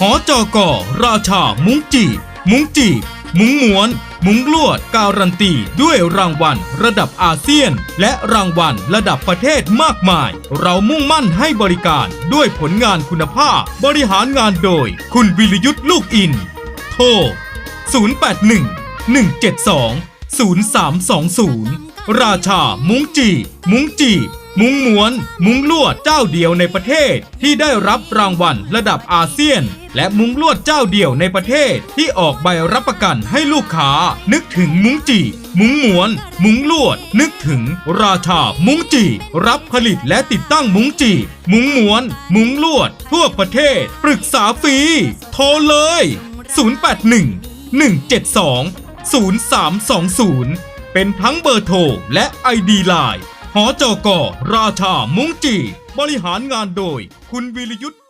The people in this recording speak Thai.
หอจอกอราชา มุ้งจี มุ้งจี มุ้งม้วน มุ้งลวด การันตี ด้วยรางวัลระดับอาเซียน และรางวัลระดับประเทศมากมาย เรามุ่งมั่นให้บริการด้วยผลงานคุณภาพ บริหารงานโดย คุณวิรยุทธ์ลูกอิน โทร 081 172 0320 ราชา มุ้งจี มุ้งจี มุ้งมวน มุ้งลวดเจ้าเดียวในประเทศ ที่ได้รับรางวัลระดับอาเซียน และมุ้งลวดเจ้าเดียวในประเทศ ที่ออกใบรับประกันให้ลูกค้า นึกถึงมุ้งจี มุ้งมวน มุ้งลวด นึกถึง ราชามุ้งจี รับผลิตและติดตั้งมุ้งจี มุ้งมวน มุ้งลวด ทั่วประเทศ ปรึกษาฟรี โทรเลย 081 172 0320 เป็นทั้งเบอร์โทรและไอดีไลน์ หอจอกอราชามุ้งจี บริหารงานโดย คุณวิรยุทธ์